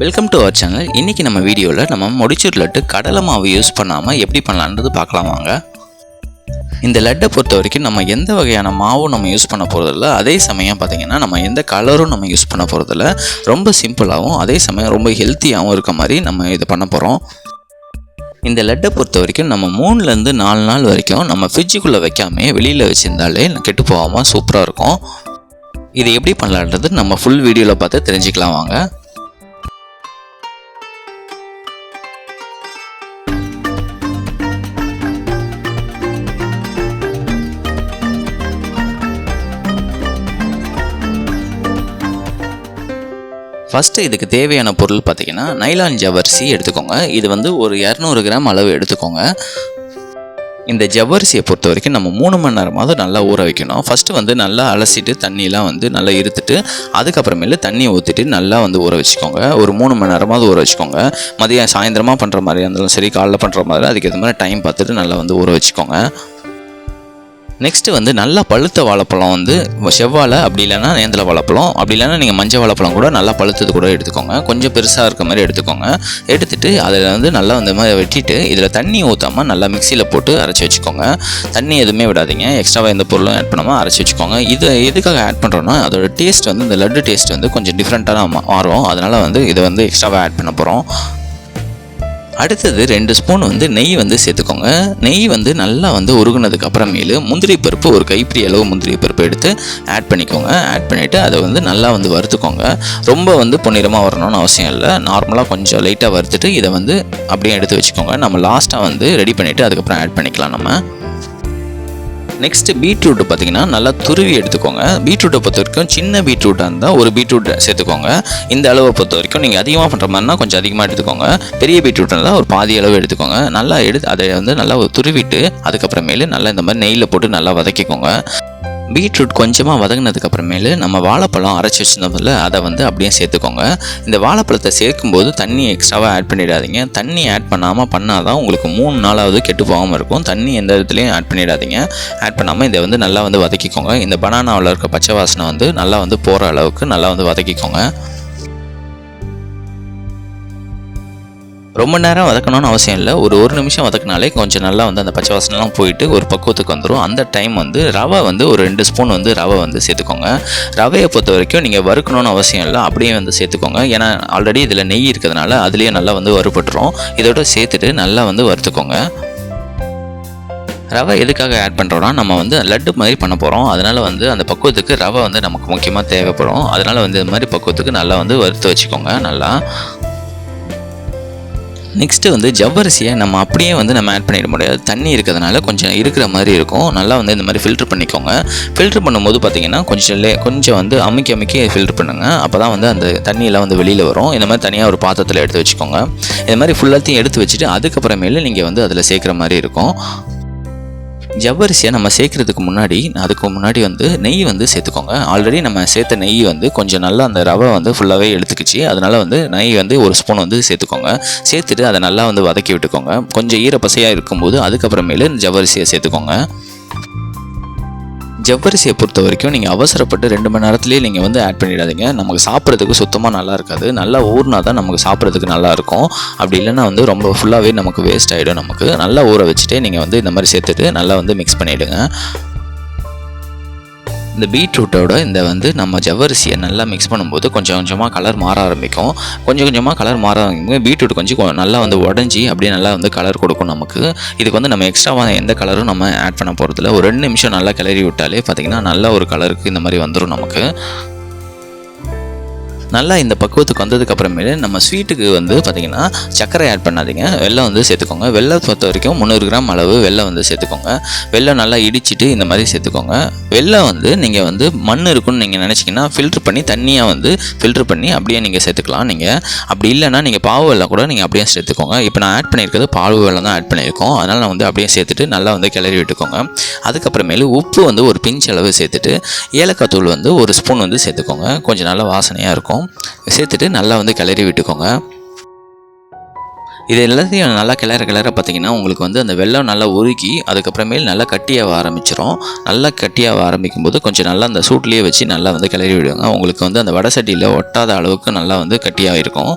Welcome to our channel இன்றைக்கி நம்ம வீடியோவில் நம்ம முடிச்சூர் லட்டு கடலை மாவு யூஸ் பண்ணாமல் எப்படி பண்ணலான்றது பார்க்கலாம் வாங்க. இந்த லட்டை பொறுத்த வரைக்கும் நம்ம எந்த வகையான மாவும் நம்ம யூஸ் பண்ண போகிறதில்ல அதே சமயம் பார்த்திங்கன்னா நம்ம எந்த கலரும் நம்ம யூஸ் பண்ண போகிறதில்ல ரொம்ப சிம்பிளாகவும் அதே சமயம் ரொம்ப ஹெல்த்தியாகவும் இருக்க மாதிரி நம்ம இது பண்ண போகிறோம் இந்த லட்டை பொறுத்த வரைக்கும் நம்ம மூணுலேருந்து நாலு நாள் வரைக்கும் நம்ம ஃப்ரிட்ஜுக்குள்ளே வைக்காம வெளியில் வச்சுருந்தாலே கெட்டு போகாமல் சூப்பராக இருக்கும். இது எப்படி பண்ணலான்றது நம்ம ஃபுல் வீடியோவில் பார்த்து தெரிஞ்சுக்கலாம் வாங்க. ஃபஸ்ட்டு இதுக்கு தேவையான பொருள் பார்த்தீங்கன்னா நைலான் ஜவ்வரிசி எடுத்துக்கோங்க. இது வந்து ஒரு இரநூறு கிராம் அளவு எடுத்துக்கோங்க. இந்த ஜவ்வரிசியை பொறுத்த வரைக்கும் நம்ம மூணு மணி நேரமாவது நல்லா ஊற வைக்கணும். ஃபஸ்ட்டு வந்து நல்லா அலசிட்டு தண்ணியெலாம் வந்து நல்லா இருத்துட்டு அதுக்கப்புறமேலு தண்ணியை ஊற்றிட்டு நல்லா வந்து ஊற வச்சுக்கோங்க. ஒரு மூணு மணி நேரமாவது ஊற வச்சுக்கோங்க. மதியம் சாயந்தரமாக பண்ணுற மாதிரி இருந்தாலும் சரி காலைல பண்ணுற மாதிரி அதுக்கேற்ற மாதிரி டைம் பார்த்துட்டு நல்லா வந்து ஊற வச்சுக்கோங்க. நெக்ஸ்ட்டு வந்து நல்லா பழுத்த வாழைப்பழம் வந்து செவ்வாழை அப்படி இல்லைன்னா நேந்திர வாழைப்பழம் அப்படி இல்லைன்னா நீங்கள் மஞ்சள் வாழைப்பழம் கூட நல்லா பழுத்தது கூட எடுத்துக்கோங்க. கொஞ்சம் பெருசாக இருக்க மாதிரி எடுத்துக்கோங்க. எடுத்துகிட்டு அதில் வந்து நல்லா அந்த மாதிரி வெட்டிட்டு இதில் தண்ணி ஊற்றாமல் நல்லா மிக்சியில் போட்டு அரைச்சி வச்சுக்கோங்க. தண்ணி எதுவுமே விடாதீங்க. எக்ஸ்ட்ராவாக எந்த பொருளும் ஆட் பண்ணாமல் அரைச்சி வச்சுக்கோங்க. இது எதுக்காக ஆட் பண்ணுறோன்னா அதோட டேஸ்ட் வந்து இந்த லட்டு டேஸ்ட் வந்து கொஞ்சம் டிஃப்ரெண்ட்டாக மாறும். அதனால் வந்து இதை வந்து எக்ஸ்ட்ராவாக ஆட் பண்ண போகிறோம் அடுத்தது ரெண்டு ஸ்பூன் வந்து நெய் வந்து சேர்த்துக்கோங்க. நெய் வந்து நல்லா வந்து உருகுனதுக்கு அப்புறமேலு முந்திரி பருப்பு ஒரு கைப்பிடி அளவு முந்திரி பருப்பு எடுத்து ஆட் பண்ணிக்கோங்க. ஆட் பண்ணிவிட்டு அதை வந்து நல்லா வந்து வறுத்துக்கோங்க. ரொம்ப வந்து பொன்னிறமாக வரணும்னு அவசியம் இல்லை. நார்மலாக கொஞ்சம் லைட்டாக வறுத்துட்டு இதை வந்து அப்படியே எடுத்து வச்சுக்கோங்க. நம்ம லாஸ்ட்டாக வந்து ரெடி பண்ணிவிட்டு அதுக்கப்புறம் ஆட் பண்ணிக்கலாம் நம்ம. நெக்ஸ்ட் பீட்ரூட்டு பார்த்தீங்கன்னா நல்லா துருவி எடுத்துக்கோங்க. பீட்ரூட்டை பொறுத்த வரைக்கும் சின்ன பீட்ரூட்டாக இருந்தால் ஒரு பீட்ரூட் சேர்த்துக்கோங்க. இந்த அளவை பொறுத்த வரைக்கும் நீங்கள் அதிகமாக பண்ணுற மாதிரினா கொஞ்சம் அதிகமாக எடுத்துக்கோங்க. பெரிய பீட்ரூட் இருந்தால் ஒரு பாதி அளவு எடுத்துக்கோங்க. நல்லா எடுத்து அதை வந்து நல்லா துருவிட்டு அதுக்கப்புறமேலு நல்லா இந்த மாதிரி நெய்யில் போட்டு நல்லா வதக்கிக்கோங்க. பீட்ரூட் கொஞ்சமாக வதங்கினதுக்கு அப்புறமேலு நம்ம வாழைப்பழம் அரைச்சி வச்சிருந்தோம்ல அதை வந்து அப்படியே சேர்த்துக்கோங்க. இந்த வாழைப்பழத்தை சேர்க்கும்போது தண்ணி எக்ஸ்ட்ராவாக ஆட் பண்ணிடாதீங்க. தண்ணி ஆட் பண்ணாமல் பண்ணால் தான் உங்களுக்கு மூணு நாளாவது கெட்டு போகாமல் இருக்கும். தண்ணி எந்த இடத்துலையும் ஆட் பண்ணிடாதீங்க. ஆட் பண்ணாமல் இதை வந்து நல்லா வந்து வதக்கிக்கோங்க. இந்த பனானாவில் இருக்க பச்சை வாசனை வந்து நல்லா வந்து போகிற அளவுக்கு நல்லா வந்து வதக்கிக்கோங்க. ரொம்ப நேரம் வதக்கணும்னு அவசியம் இல்லை. ஒரு ஒரு நிமிஷம் வதக்கினாலே கொஞ்சம் நல்லா வந்து அந்த பச்சை வாசனைலாம் போயிட்டு ஒரு பக்குவத்துக்கு வந்துடும் அந்த டைம் வந்து ரவை வந்து ஒரு ரெண்டு ஸ்பூன் வந்து ரவை வந்து சேர்த்துக்கோங்க. ரவையை பொறுத்த வரைக்கும் நீங்கள் வறுக்கணும்னு அவசியம் இல்லை. அப்படியே வந்து சேர்த்துக்கோங்க. ஏன்னா ஆல்ரெடி இதில் நெய் இருக்கிறதுனால அதுலேயே நல்லா வந்து வறுபட்டுரும். இதோட சேர்த்துட்டு நல்லா வந்து வறுத்துக்கோங்க. ரவை எதுக்காக ஆட் பண்ணுறோன்னா நம்ம வந்து லட்டு மாதிரி பண்ண போகிறோம் அதனால் வந்து அந்த பக்குவத்துக்கு ரவை வந்து நமக்கு முக்கியமாக தேவைப்படும். அதனால் வந்து இது மாதிரி பக்குவத்துக்கு நல்லா வந்து வறுத்து வச்சுக்கோங்க. நல்லா. நெக்ஸ்ட்டு வந்து ஜவ்வரிசியை நம்ம அப்படியே வந்து நம்ம ஆட் பண்ணிட முடியாது. தண்ணி இருக்கிறதுனால கொஞ்சம் இருக்கிற மாதிரி இருக்கும். நல்லா வந்து இந்த மாதிரி ஃபில்ட்ரு பண்ணிக்கோங்க. ஃபில்ட்ரு பண்ணும்போது பார்த்தீங்கன்னா கொஞ்சம் லே கொஞ்சம் வந்து அமுக்கி அமுக்கி ஃபில்ட்ரு பண்ணுங்கள் அப்போ தான் வந்து அந்த தண்ணியெல்லாம் வந்து வெளியில் வரும். இந்த மாதிரி தனியாக ஒரு பாத்திரத்தில் எடுத்து வச்சுக்கோங்க. இந்த மாதிரி ஃபுல்லாத்தையும் எடுத்து வச்சுட்டு அதுக்கப்புறமேலு நீங்கள் வந்து அதில் சேர்க்குற மாதிரி இருக்கும். ஜவ்வரிசியை நம்ம சேர்க்கறதுக்கு முன்னாடி அதுக்கு முன்னாடி வந்து நெய் வந்து சேர்த்துக்கோங்க. ஆல்ரெடி நம்ம சேர்த்த நெய் வந்து கொஞ்சம் நல்லா அந்த ரவை வந்து ஃபுல்லாகவே எடுத்துக்கிச்சு. அதனால் வந்து நெய் வந்து ஒரு ஸ்பூன் வந்து சேர்த்துக்கோங்க. சேர்த்துட்டு அதை நல்லா வந்து வதக்கி விட்டுக்கோங்க. கொஞ்சம் ஈரப்பசையாக இருக்கும்போது அதுக்கப்புறமேலு ஜவ்வரிசியை சேர்த்துக்கோங்க. ஜவ்வரிசியை பொறுத்த வரைக்கும் நீங்கள் அவசரப்பட்டு ரெண்டு மணி நேரத்துலேயே நீங்கள் வந்து ஆட் பண்ணிடாதீங்க. நமக்கு சாப்பிட்றதுக்கு சுத்தமாக நல்லா இருக்காது. நல்லா ஊறினா தான் நமக்கு சாப்பிட்றதுக்கு நல்லா இருக்கும். அப்படி இல்லைன்னா வந்து ரொம்ப ஃபுல்லாகவே நமக்கு வேஸ்ட் ஆகிடும் நமக்கு. நல்லா ஊற வச்சுட்டே நீங்கள் வந்து இந்த மாதிரி சேர்த்துட்டு நல்லா வந்து மிக்ஸ் பண்ணிவிடுங்க இந்த பீட்ரூட்டோட இந்த வந்து நம்ம ஜவ்வரிசியை நல்லா மிக்ஸ் பண்ணும்போது கொஞ்சம் கொஞ்சமாக கலர் மாற ஆரம்பிக்கும். கொஞ்சம் கொஞ்சமாக கலர் மாற ஆரம்பிக்கும். பீட்ரூட் கொஞ்சம் நல்லா வந்து உடஞ்சி அப்படியே நல்லா வந்து கலர் கொடுக்கும் நமக்கு. இதுக்கு வந்து நம்ம எக்ஸ்ட்ராவாக எந்த கலரும் நம்ம ஆட் பண்ண போகிறதில்ல ஒரு ரெண்டு நிமிஷம் நல்லா கிளறி விட்டாலே பார்த்திங்கன்னா நல்ல ஒரு கலருக்கு இந்த மாதிரி வந்துடும் நமக்கு. நல்லா இந்த பக்குவத்துக்கு வந்ததுக்கு அப்புறமேலு நம்ம ஸ்வீட்டுக்கு வந்து பார்த்திங்கன்னா சர்க்கரை ஆட் பண்ணாதீங்க. வெள்ளம் வந்து சேர்த்துக்கோங்க. வெள்ளம் பொறுத்த வரைக்கும் முந்நூறு கிராம் அளவு வெள்ளம் வந்து சேர்த்துக்கோங்க. வெள்ளம் நல்லா இடிச்சிட்டு இந்த மாதிரி சேர்த்துக்கோங்க. வெள்ளம் வந்து நீங்கள் வந்து மண் இருக்குன்னு நீங்கள் நினச்சிங்கன்னா ஃபில்ட்ரு பண்ணி தண்ணியாக வந்து ஃபில்ட்ரு பண்ணி அப்படியே நீங்கள் சேர்த்துக்கலாம். நீங்கள் அப்படி இல்லைன்னா நீங்கள் பாவு வெள்ளம் கூட நீங்கள் அப்படியே சேர்த்துக்கோங்க. இப்போ நான் ஆட் பண்ணியிருக்கிறது பாவு வெல்லம் தான் ஆட் பண்ணியிருக்கோம். அதனால் நான் வந்து அப்படியே சேர்த்துட்டு நல்லா வந்து கிளறி விட்டுக்கோங்க. அதுக்கப்புறமேலு உப்பு வந்து ஒரு பிஞ்ச் அளவு சேர்த்துட்டு ஏலக்காய் தூள் வந்து ஒரு ஸ்பூன் வந்து சேர்த்துக்கோங்க. கொஞ்சம் நல்லா வாசனையாக இருக்கும். சேர்த்துட்டு நல்லா வந்து கிளறி விட்டுக்கோங்க. இது எல்லாத்தையும் நல்லா கிளற கிளற பார்த்தீங்கன்னா உங்களுக்கு வந்து அந்த வெள்ளம் நல்லா உருக்கி அதுக்கப்புறமேல் நல்லா கட்டியாக ஆரம்பிச்சிடும் நல்லா கட்டியாக ஆரம்பிக்கும் போது கொஞ்சம் நல்லா அந்த சூட்லேயே வச்சு நல்லா வந்து கிளறி விடுவாங்க உங்களுக்கு வந்து அந்த வடை சட்டியில் ஒட்டாத அளவுக்கு நல்லா வந்து கட்டியாக இருக்கும்.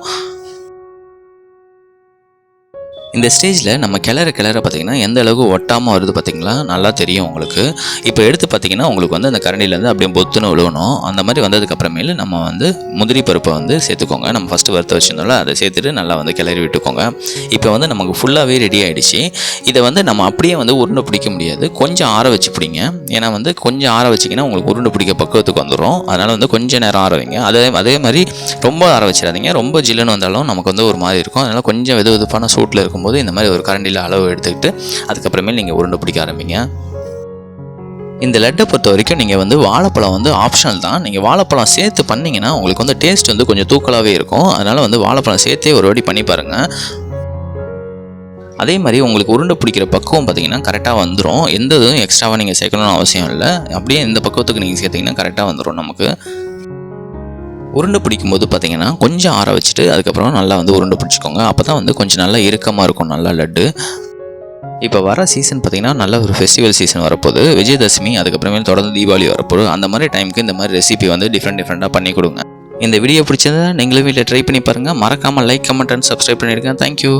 இந்த ஸ்டேஜில் நம்ம கிளற கிளற பார்த்திங்கன்னா எந்த அளவுக்கு ஒட்டாமல் வருது பார்த்திங்களா நல்லா தெரியும் உங்களுக்கு. இப்போ எடுத்து பார்த்தீங்கன்னா உங்களுக்கு வந்து அந்த கரண்டிலேருந்து அப்படியே பொத்துன்னு விழுவணும் அந்த மாதிரி வந்ததுக்கப்புறமேலு நம்ம வந்து முதிரி பருப்பை வந்து சேர்த்துக்கோங்க. நம்ம ஃபஸ்ட்டு வறுத்த வச்சிருந்தோம்ல அதை சேர்த்துட்டு நல்லா வந்து கிளறி விட்டுக்கோங்க. இப்போ வந்து நமக்கு ஃபுல்லாகவே ரெடி ஆகிடுச்சு இதை வந்து நம்ம அப்படியே வந்து உருண்டை பிடிக்க முடியாது. கொஞ்சம் ஆற வச்சு பிடிங்க. ஏன்னா வந்து கொஞ்சம் ஆற வச்சிங்கன்னா உங்களுக்கு உருண்டை பிடிக்க பக்குவத்துக்கு வந்துடும் அதனால் வந்து கொஞ்சம் நேரம் ஆற வைங்க. அதே அதே மாதிரி ரொம்ப ஆற வச்சிடாதீங்க. ரொம்ப ஜில்லுன்னு வந்தாலும் நமக்கு வந்து ஒரு மாதிரி இருக்கும். அதனால் கொஞ்சம் வெது வெதுப்பான சூட்டில் இருக்கும்போது இந்த மாதிரி ஒரு கரண்டியில் அளவு எடுத்துக்கிட்டு அதுக்கப்புறமே நீங்கள் உருண்டை பிடிக்க ஆரம்பிங்க. இந்த லட்டை பொறுத்த வரைக்கும் நீங்கள் வந்து வாழைப்பழம் வந்து ஆப்ஷனல் தான். நீங்கள் வாழைப்பழம் சேர்த்து பண்ணிங்கன்னா உங்களுக்கு வந்து டேஸ்ட் வந்து கொஞ்சம் தூக்கலாகவே இருக்கும். அதனால் வந்து வாழைப்பழம் சேர்த்தே ஒரு வாட்டி பண்ணி பாருங்கள் அதே மாதிரி உங்களுக்கு உருண்டை பிடிக்கிற பக்குவம் பார்த்தீங்கன்னா கரெக்டாக வந்துடும் எந்த இதுவும் எக்ஸ்ட்ராவாக நீங்கள் சேர்க்கணும்னு அவசியம் இல்லை. அப்படியே இந்த பக்குவத்துக்கு நீங்கள் சேர்த்திங்கன்னா கரெக்டாக வந்துடும் நமக்கு. உருண்டை பிடிக்கும் போது பார்த்தீங்கன்னா கொஞ்சம் ஆற வச்சுட்டு அதுக்கப்புறம் நல்லா வந்து உருண்டை பிடிச்சிக்கோங்க. அப்போ தான் வந்து கொஞ்சம் நல்லா இறுக்கமாக இருக்கும் நல்லா லட்டு. இப்போ வர சீசன் பார்த்தீங்கன்னா நல்ல ஒரு ஃபெஸ்டிவல் சீசன் வரப்போகுது. விஜயதசமி அதுக்கப்புறமே தொடர்ந்து தீபாவளி வரப்போகுது. அந்த மாதிரி டைமுக்கு இந்த மாதிரி ரெசிபி வந்து டிஃப்ரெண்ட் டிஃப்ரெண்ட்டாக பண்ணி கொடுங்க. இந்த வீடியோ பிடிச்சதை நீங்களும் வீட்டில் ட்ரை பண்ணி பாருங்கள் மறக்காமல் லைக் கமெண்ட் அண்ட் சப்ஸ்கிரைப் பண்ணிடுங்க. Thank you